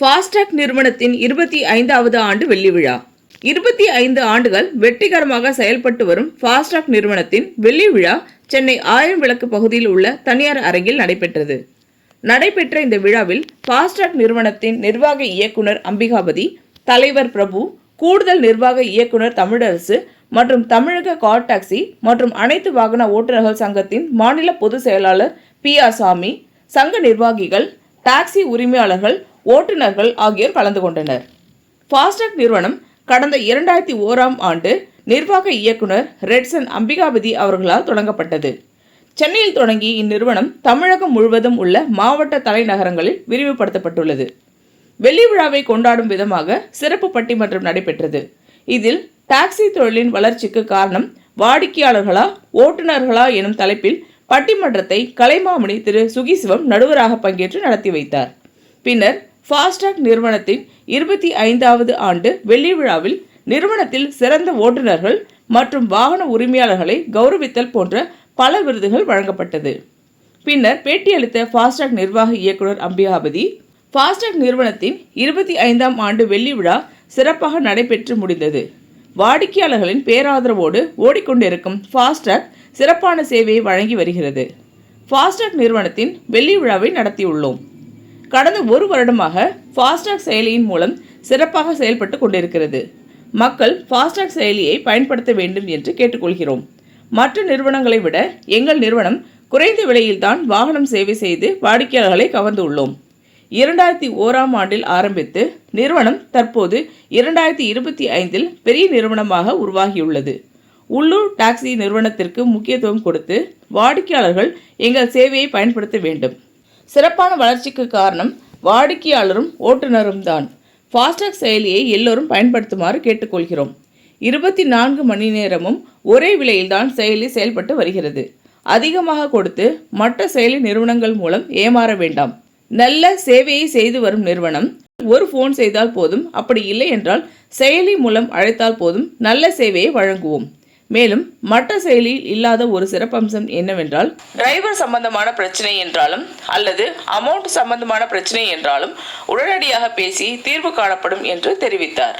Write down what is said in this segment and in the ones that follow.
FASTag நிறுவனத்தின் இருபத்தி ஐந்தாவது ஆண்டு வெள்ளி விழா. இருபத்தி ஐந்து ஆண்டுகள் வெற்றிகரமாக செயல்பட்டு வரும் ஃபாஸ்டாக் நிறுவனத்தின் வெள்ளி விழா சென்னை ஆயிரம் விளக்கு பகுதியில் உள்ள தனியார் அரங்கில் நடைபெற்றது. நடைபெற்ற இந்த விழாவில் ஃபாஸ்டாக் நிறுவனத்தின் நிர்வாக இயக்குனர் அம்பிகாபதி தலைவர் பிரபு கூடுதல் நிர்வாக இயக்குனர் தமிழரசு மற்றும் தமிழக கார் டாக்ஸி மற்றும் அனைத்து வாகன ஓட்டுநர்கள் சங்கத்தின் மாநில பொதுச் செயலாளர் பி ஆர் சாமி சங்க நிர்வாகிகள் டாக்ஸி உரிமையாளர்கள் ஓட்டுநர்கள் ஆகியோர் கலந்து கொண்டனர். ஃபாஸ்டாக் நிறுவனம் கடந்த இரண்டாயிரத்தி ஓராம் ஆண்டு நிர்வாக இயக்குனர் ரெட்சன் அம்பிகாபதி அவர்களால் தொடங்கப்பட்டது. சென்னையில் தொடங்கி இந்நிறுவனம் தமிழகம் முழுவதும் உள்ள மாவட்ட தலைநகரங்களில் விரிவுபடுத்தப்பட்டுள்ளது. வெள்ளி விழாவை கொண்டாடும் விதமாக சிறப்பு பட்டிமன்றம் நடைபெற்றது. இதில் டாக்ஸி தொழிலின் வளர்ச்சிக்கு காரணம் வாடிக்கையாளர்களா ஓட்டுநர்களா எனும் தலைப்பில் பட்டிமன்றத்தை கலைமாமணி திரு. சுகிசிவம் நடுவராக பங்கேற்று நடத்தி வைத்தார். பின்னர் ஃபாஸ்டாக் நிறுவனத்தின் இருபத்தி ஐந்தாவது ஆண்டு வெள்ளி விழாவில் நிறுவனத்தில் சிறந்த ஓட்டுநர்கள் மற்றும் வாகன உரிமையாளர்களை கௌரவித்தல் போன்ற பல விருதுகள் வழங்கப்பட்டது. பின்னர் பேட்டியளித்த ஃபாஸ்டாக் நிர்வாக இயக்குனர் அம்பிகாபதி ஃபாஸ்டாக் நிறுவனத்தின் இருபத்தி ஐந்தாம் ஆண்டு வெள்ளி விழா சிறப்பாக நடைபெற்று முடிந்தது. வாடிக்கையாளர்களின் பேராதரவோடு ஓடிக்கொண்டிருக்கும் ஃபாஸ்டாக் சிறப்பான சேவையை வழங்கி வருகிறது. ஃபாஸ்டாக் நிறுவனத்தின் வெள்ளி விழாவை நடத்தியுள்ளோம். கடந்த ஒரு வருடமாக ஃபாஸ்டாக் செயலியின் மூலம் சிறப்பாக செயல்பட்டு கொண்டிருக்கிறது. மக்கள் ஃபாஸ்டாக் செயலியை பயன்படுத்த வேண்டும் என்று கேட்டுக்கொள்கிறோம். மற்ற நிறுவனங்களை விட எங்கள் நிறுவனம் குறைந்த விலையில்தான் வாகனம் சேவை செய்து வாடிக்கையாளர்களை கவர்ந்துள்ளோம் இரண்டாயிரத்தி ஓராம் ஆண்டில் ஆரம்பித்து நிறுவனம் தற்போது இரண்டாயிரத்தி இருபத்தி ஐந்தில் பெரிய நிறுவனமாக உருவாகியுள்ளது. உள்ளூர் டாக்ஸி நிறுவனத்திற்கு முக்கியத்துவம் கொடுத்து வாடிக்கையாளர்கள் எங்கள் சேவையை பயன்படுத்த வேண்டும். சிறப்பான வளர்ச்சிக்கு காரணம் வாடிக்கையாளரும் ஓட்டுநரும் தான் ஃபாஸ்டாக் செயலியை எல்லோரும் பயன்படுத்துமாறு கேட்டுக்கொள்கிறோம். இருபத்தி நான்கு மணி நேரமும் ஒரே விலையில்தான் செயலி செயல்பட்டு வருகிறது. அதிகமாக கொடுத்து மற்ற செயலி நிறுவனங்கள் மூலம் ஏமாற வேண்டாம். நல்ல சேவையை செய்து வரும் நிறுவனம் ஒரு ஃபோன் செய்தால் போதும். அப்படி இல்லை என்றால் செயலி மூலம் அழைத்தால் போதும். நல்ல சேவையை வழங்குவோம். மேலும் மற்ற செயலியில் இல்லாத ஒரு சிறப்பம்சம் என்னவென்றால் டிரைவர் சம்பந்தமான பிரச்சனை என்றாலும் அல்லது அமௌண்ட் சம்பந்தமான பிரச்சனை என்றாலும் உடனடியாக பேசி தீர்வு காணப்படும் என்று தெரிவித்தார்.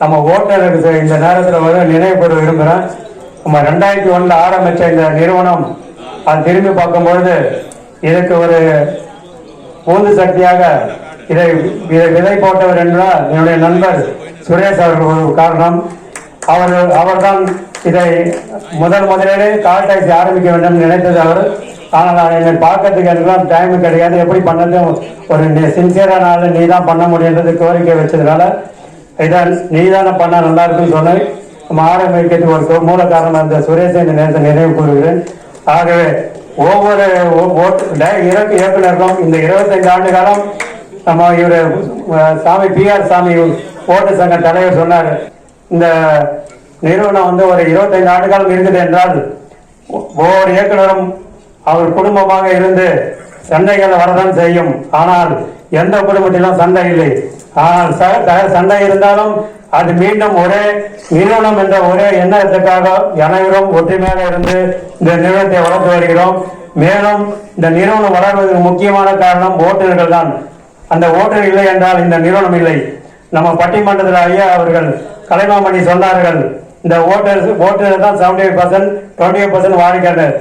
நம்ம ஓட்டுநருக்கு இந்த நேரத்தில் வந்து நினைவு விரும்புகிறேன் நம்ம ரெண்டாயிரத்தி ஒன்றில் ஆரம்பித்த இந்த நிறுவனம் அது திரும்பி பார்க்கும்பொழுது இதுக்கு ஒரு உந்து சக்தியாக இதை இதை விதை போட்டவர் என்றால் என்னுடைய நண்பர் சுரேஷ் அவர்கள் ஒரு காரணம். அவர் அவர்தான் இதை முதல் முதலிலே கால் டாக்ஸி ஆரம்பிக்க வேண்டும் நினைத்தது அவர். ஆனால் நான் என்னை பார்க்கறதுக்கு எல்லாம் டைம் கிடையாது. எப்படி பண்ணது ஒரு சின்சியரான ஆள் நீ தான் பண்ண முடியுன்றது கோரிக்கை வச்சதுனால இதை நீ தானே பண்ணா நல்லா இருக்குன்னு சொன்ன நம்ம ஆரம்பிக்கிறதுக்கு ஒரு மூல காரணம் இந்த சுரேஷ் இந்த நேரத்தை நினைவு கூறுகிறேன். ஆகவே ஒவ்வொரு ஓ- ஓட்டு இந்த இருபத்தைந்து ஆண்டு காலம் நம்ம இவரு சாமி பி ஆர் சாமி ஓட்டு சங்க தலைவர் சொன்னார். இந்த நிறுவனம் வந்து ஒரு இருபத்தைந்து ஆண்டு காலம் இருக்குது என்றால் ஒ- ஒவ்வொரு இயக்குனரும் அவர் குடும்பமாக இருந்து சண்டைகள் வரதான் செய்யும். ஆனால் எந்த குடும்பத்திலும் சண்டை இல்லை. சண்டை இருந்தாலும் அது மீண்டும் ஒரே நிறுவனம் என்ற ஒரே எண்ணத்துக்காக அனைவரும் ஒற்றுமையாக இருந்து இந்த நிறுவனத்தை வளர்த்து வருகிறோம். மேலும் இந்த நிறுவனம் வளர்வதற்கு முக்கியமான காரணம் ஓட்டுநர்கள் தான். அந்த ஓட்டுநர் இல்லை என்றால் இந்த நிறுவனம் இல்லை. நம்ம பட்டிமன்றத்தில் ஐயா அவர்கள் கலைமாமணி சொன்னார்கள் இந்த ஓட்டர் ஓட்டுநர் தான் seventy five percent twenty five percent வாடிக்கையாளர்.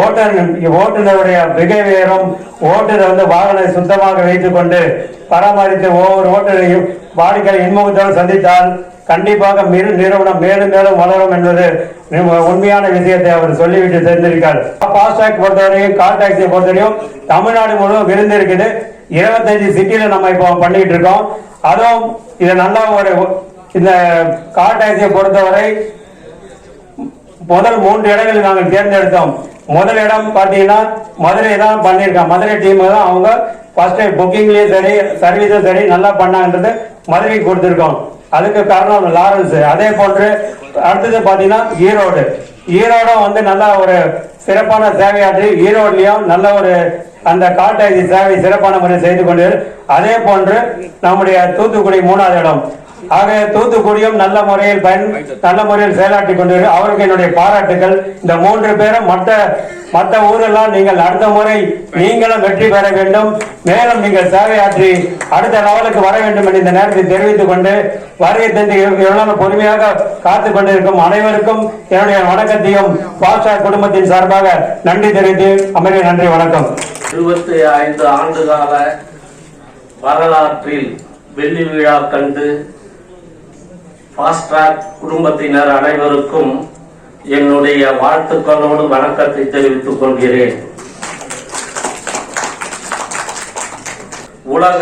ஓட்டர் ஓட்டுநருடைய பிஹேவியரும் ஓட்டுநர் வந்து வாகனத்தை சுத்தமாக வைத்துக் கொண்டு பராமரித்து ஒவ்வொரு ஓட்டுநரையும் வாடிக்கையாளர் இன்முகத்தோடு சந்தித்தால் கண்டிப்பாக மிரு- நிறுவனம் மேலும் மேலும் வளரும் என்பது உண்மையான விஷயத்தை அவர் சொல்லிவிட்டு தெரிந்திருக்கார். ஃபாஸ்டாக் பொறுத்தவரையும் கால் டாக்ஸியை பொறுத்தவரையும் தமிழ்நாடு முழுவதும் விருந்து இருக்குது. இருபத்தஞ்சு சிட்டில நம்ம இப்போ பண்ணிட்டு இருக்கோம். அதுவும் இது நல்லா ஒரு இந்த கால் டாக்ஸியை பொறுத்தவரை முதல் மூன்று இடங்களில் நாங்கள் தேர்ந்தெடுத்தோம். முதல் இடம் பார்த்தீங்கன்னா மதுரை தான் பண்ணியிருக்கோம். மதுரை டீம் தான் அவங்க ஃபர்ஸ்ட் புக்கிங்லேயும் சரி சர்வீஸும் சரி நல்லா பண்ணாங்கன்றது மதுரைக்கு கொடுத்துருக்கோம். அதுக்கு காரணம் லாரன்ஸ். அதே போன்று அடுத்தது பார்த்தீங்கன்னா ஈரோடு. ஈரோடும் வந்து நல்லா ஒரு சிறப்பான சேவையாற்றி ஈரோட்லேயும் நல்ல ஒரு அந்த காட்டாட்சி சேவை சிறப்பான முறையில் செய்து கொண்டு அதே போன்று நம்முடைய தூத்துக்குடி மூணாவது இடம். ஆக தூத்துக்குடியும் நல்ல முறையில் பயன் நல்ல முறையில் செயலாற்றி கொண்டு அவருக்கு என்னுடைய பாராட்டுகள் இந்த மூன்று பேரும் மற்ற மற்ற ஊரெல்லாம் நீங்கள் அடுத்த முறை நீங்களும் வெற்றி பெற வேண்டும். மேலும் நீங்கள் சேவையாற்றி அடுத்த லெவலுக்கு வர வேண்டும் என்று இந்த நேரத்தில் தெரிவித்துக் கொண்டு வருகை தந்து எவ்வளவு பொறுமையாக காத்துக் கொண்டிருக்கும் அனைவருக்கும் என்னுடைய வணக்கத்தையும் பாஷா குடும்பத்தின் சார்பாக நன்றி தெரிவித்து அமர்வு நன்றி வணக்கம். இருபத்தி ஐந்து ஆண்டுகால வரலாற்றில் வெள்ளி விழா கண்டு ஃபாஸ்ட்ராக் குடும்பத்தினர் அனைவருக்கும் என்னுடைய வாழ்த்துக்களோடு வணக்கத்தை தெரிவித்துக் கொள்கிறேன். உலக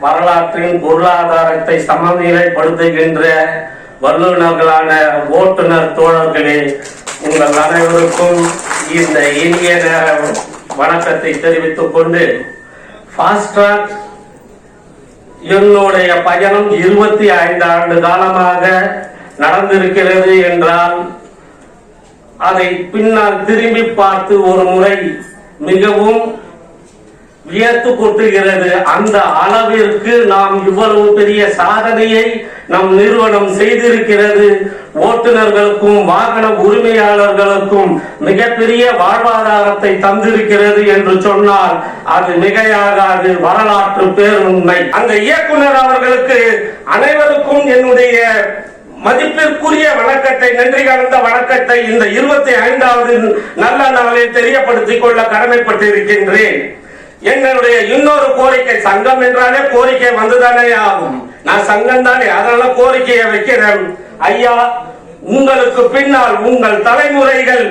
வரலாற்றின் பொருளாதாரத்தை சமநிலைப்படுத்துகின்ற வல்லுநர்களான ஓட்டுநர் தோழர்களே உங்கள் அனைவருக்கும் இந்த இனிய நேர வணக்கத்தை தெரிவித்துக் கொண்டு ஃபாஸ்ட்ராக் என்னுடைய பயணம் இருபத்தி ஐந்து ஆண்டு காலமாக நடந்திருக்கிறது என்றால் அதை பின்னால் திரும்பி பார்த்து ஒரு முறை மிகவும் வியத்து கொட்டுகிறது அந்த அளவிற்கு நாம் இவ்வளவு பெரிய சாதனையை நம் நிறுவனம் செய்திருக்கிறது. ஓட்டுநர்களுக்கும் வாகன உரிமையாளர்களுக்கும் மிகப்பெரிய வாழ்வாதாரத்தை தந்திருக்கிறது என்று சொன்னால் அது மிகையாகாது. வரலாற்று பேருண்மை. அந்த இயக்குனர் அவர்களுக்கு அனைவருக்கும் என்னுடைய மதிப்பிற்குரிய வணக்கத்தை நன்றி கலந்த வணக்கத்தை இந்த இருபத்தி ஐந்தாவது நல்ல நாளில் தெரியப்படுத்திக் கொள்ள கடமைப்பட்டிருக்கின்றேன். என்னுடைய இன்னொரு கோரிக்கை சங்கம் என்றாலே கோரிக்கை வந்துதானே ஆகும். நான் சங்கம் தானே அதனால கோரிக்கையை வைக்கிறேன். ஐயா உங்களுக்கு பின்னால் உங்கள் தலைமுறைகள்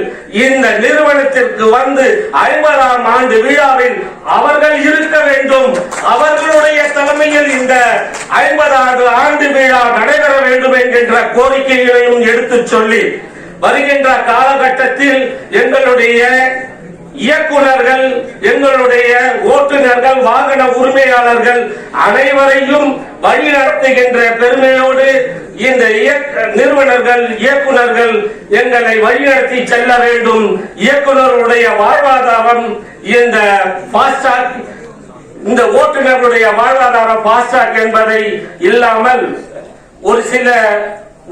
இந்த நிறுவனத்திற்கு வந்து ஐம்பதாம் ஆண்டு விழாவில் அவர்கள் இருக்க வேண்டும். அவர்களுடைய தலைமையில் இந்த ஐம்பதாவது ஆண்டு விழா நடைபெற வேண்டும் என்கின்ற கோரிக்கைகளையும் எடுத்துச் சொல்லி வருகின்ற காலகட்டத்தில் எங்களுடைய இயக்குனர்கள் எங்களுடைய ஓட்டுநர்கள் வாகன உரிமையாளர்கள் அனைவரையும் வழிநடத்துகின்ற பெருமையோடு இந்த இயக்க- நிறுவனர்கள் இயக்குனர்கள் எங்களை வழிநடத்தி செல்ல வேண்டும். இயக்குனருடைய வாழ்வாதாரம் இந்த பாஸ்டாக் இந்த ஓட்டுநர்களுடைய வாழ்வாதாரம் பாஸ்டாக் என்பதை இல்லாமல் ஒரு சில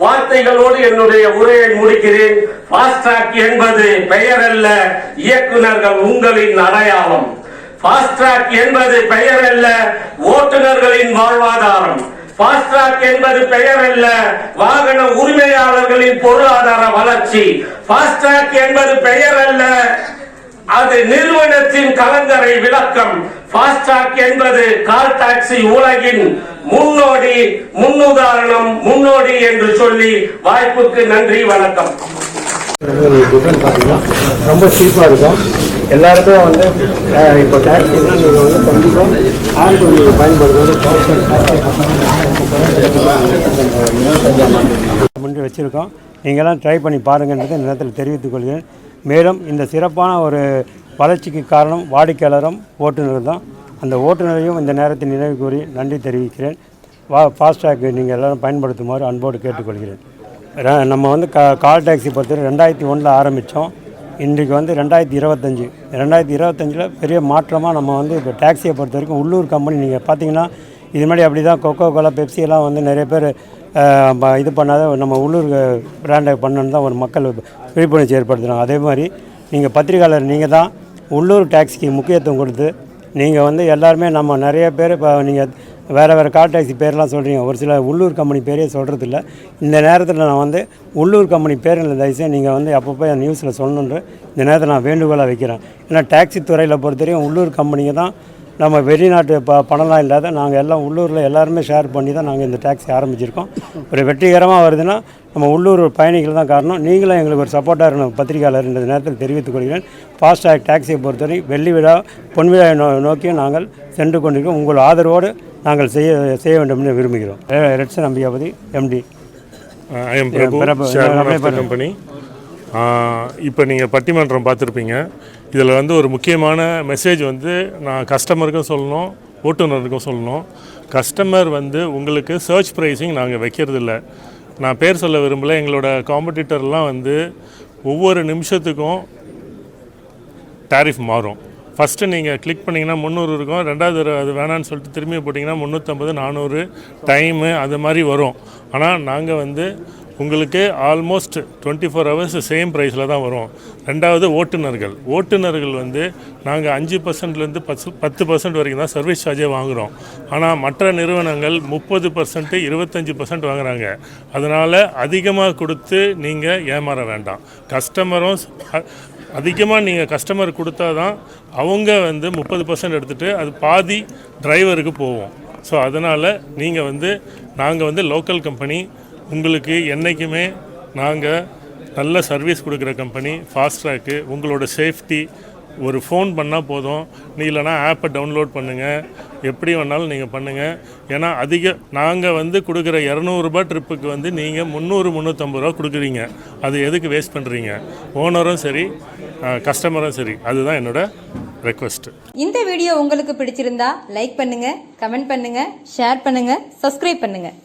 வார்த்தைகளோடு என்னுடைய உரையை முடிக்கிறேன். ஃபாஸ்ட்ராக் என்பது பெயர் அல்ல இயக்குநர்கள் உங்களின் அடையாளம். ஃபாஸ்ட்ராக் என்பது பெயர் அல்ல ஓட்டுநர்களின் வாழ்வாதாரம். ஃபாஸ்ட்ராக் என்பது பெயர் அல்ல வாகன உரிமையாளர்களின் பொருளாதார வளர்ச்சி. ஃபாஸ்ட்ராக் என்பது பெயர் அல்ல அது நிறுவனத்தின் கலங்கரை விளக்கம். ஃபாஸ்ட்ராக் என்பது கால் டாக்ஸி உலகின் முன்னோடி முன்னுதாரணம் முன்னோடி என்று சொல்லி வாய்ப்புக்கு நன்றி வணக்கம். ரொம்ப சீப்பாக இருக்கும். எல்லாருக்கும் வந்து இப்போ டேக்ஸிலாம் நீங்கள் வந்து கண்டிப்பாக ஆண்டு நீங்கள் பயன்படுத்துவது முன்னாடி வச்சுருக்கோம். நீங்களாம் ட்ரை பண்ணி பாருங்கன்றதை நேரத்தில் தெரிவித்துக் கொள்கிறேன். மேலும் இந்த சிறப்பான ஒரு வளர்ச்சிக்கு காரணம் வாடிக்கையாளரும் ஓட்டுநர் தான். அந்த ஓட்டுநரையும் இந்த நேரத்தில் நினைவு கூறி நன்றி தெரிவிக்கிறேன். வா ஃபாஸ்டாக் நீங்கள் எல்லோரும் பயன்படுத்துமாறு அன்போடு கேட்டுக்கொள்கிறேன். நம்ம வந்து கா கால் டாக்ஸி பொறுத்தவரை ரெண்டாயிரத்தி ஒன்றில் ஆரம்பித்தோம். இன்றைக்கு வந்து ரெண்டாயிரத்தி இருபத்தஞ்சி. ரெண்டாயிரத்தி இருபத்தஞ்சில் பெரிய மாற்றமாக நம்ம வந்து இப்போ டாக்ஸியை பொறுத்த வரைக்கும் உள்ளூர் கம்பெனி நீங்கள் பார்த்தீங்கன்னா இது மாதிரி அப்படி தான் கொக்கோ கோலா பெப்சி எல்லாம் வந்து நிறைய பேர் இது பண்ணாத நம்ம உள்ளூர் பிராண்டை பண்ணணுன்னு தான் ஒரு மக்கள் விழிப்புணர்ச்சி ஏற்படுத்துகிறாங்க அதே மாதிரி நீங்கள் பத்திரிகையாளர் நீங்கள் தான் உள்ளூர் டாக்ஸிக்கு முக்கியத்துவம் கொடுத்து நீங்கள் வந்து எல்லாருமே நம்ம நிறைய பேர் இப்போ நீங்கள் வேறு வேறு கார் டாக்ஸி பேர்லாம் சொல்கிறீங்க ஒரு சில உள்ளூர் கம்பெனி பேரே சொல்கிறதில்ல இந்த நேரத்தில் நான் வந்து உள்ளூர் கம்பெனி பேரில் தயவுசெய்து நீங்கள் வந்து அப்பப்போ நியூஸில் சொல்லணுன்ற இந்த நேரத்தில் நான் வேண்டுகோளாக வைக்கிறேன். ஏன்னா டாக்ஸி துறையில் பொறுத்தவரையும் உள்ளூர் கம்பெனிங்க தான் நம்ம வெளிநாட்டு ப பணம்லாம் இல்லாத நாங்கள் எல்லாம் உள்ளூரில் எல்லாருமே ஷேர் பண்ணி தான் நாங்கள் இந்த டாக்ஸி ஆரம்பிச்சிருக்கோம். ஒரு வெற்றிகரமாக வருதுன்னா நம்ம உள்ளூர் பயணிகள் தான் காரணம். நீங்களும் எங்களுக்கு ஒரு சப்போர்ட்டாக இருக்கணும். பத்திரிகையாளர் இந்த நேரத்தில் தெரிவித்துக் கொள்கிறேன். ஃபாஸ்டாக் டாக்ஸியை பொறுத்தவரை வெள்ளி விழா பொன் விழா நோ நோக்கி நாங்கள் சென்று கொண்டிருக்கோம் உங்கள் ஆதரவோடு நாங்கள் செய்ய செய்ய வேண்டும் என்று விரும்புகிறோம் ரெட்சன் அம்பிகாபதி எம்டி கம்பெனி இப்போ நீங்கள் பட்டிமன்றம் பார்த்துருப்பீங்க. இதில் வந்து ஒரு முக்கியமான மெசேஜ் வந்து நான் கஸ்டமருக்கும் சொல்லணும் ஓட்டுநருக்கும் சொல்லணும். கஸ்டமர் வந்து உங்களுக்கு சர்ச் ப்ரைஸிங் நாங்கள் வைக்கிறதில்ல. நான் பேர் சொல்ல விரும்பல எங்களோட காம்படிட்டர்லாம் வந்து ஒவ்வொரு நிமிஷத்துக்கும் டாரிஃப் மாறும். ஃபஸ்ட்டு நீங்கள் கிளிக் பண்ணிங்கன்னா முந்நூறு இருக்கும் ரெண்டாவது அது வேணான்னு சொல்லிட்டு திரும்பி போட்டிங்கன்னா முந்நூற்றம்பது நானூறு டைமு அது மாதிரி வரும். ஆனால் நாங்கள் வந்து உங்களுக்கு almost twenty four hours same ப்ரைஸில் தான் வரும். ரெண்டாவது ஓட்டுநர்கள். ஓட்டுநர்கள் வந்து நாங்கள் அஞ்சு பர்சன்ட்லேருந்து பத்து பத்து பர்சன்ட் வரைக்கும் தான் சர்வீஸ் சார்ஜே வாங்குகிறோம் ஆனால் மற்ற நிறுவனங்கள் முப்பது பர்சன்ட்டு இருபத்தஞ்சி பர்சன்ட் வாங்குகிறாங்க அதனால் அதிகமாக கொடுத்து நீங்கள் ஏமாற வேண்டாம். கஸ்டமரும் அதிகமாக நீங்கள் கஸ்டமர் கொடுத்தா தான் அவங்க வந்து முப்பது பர்சன்ட் எடுத்துகிட்டு அது பாதி டிரைவருக்கு போவோம் ஸோ அதனால் நீங்கள் வந்து நாங்கள் வந்து லோக்கல் கம்பெனி உங்களுக்கு என்றைக்குமே நாங்கள் நல்ல சர்வீஸ் கொடுக்குற கம்பெனி ஃபாஸ்ட்ராக்கு உங்களோட சேஃப்டி ஒரு ஃபோன் பண்ணால் போதும். நீ இல்லைனா ஆப்பை டவுன்லோட் பண்ணுங்கள் எப்படி வேணாலும் நீங்கள் பண்ணுங்கள் ஏன்னா அதிக நாங்கள் வந்து கொடுக்குற இரநூறுபா ட்ரிப்புக்கு வந்து நீங்கள் முந்நூறு முந்நூற்றம்பது ரூபா கொடுக்குறீங்க. அது எதுக்கு வேஸ்ட் பண்ணுறீங்க ஓனரும் சரி கஸ்டமரும் சரி. அதுதான் என்னோட ரெக்வஸ்ட் இந்த வீடியோ உங்களுக்கு பிடிச்சிருந்தா லைக் பண்ணுங்கள் கமெண்ட் பண்ணுங்கள் ஷேர் பண்ணுங்கள் சப்ஸ்கிரைப் பண்ணுங்கள்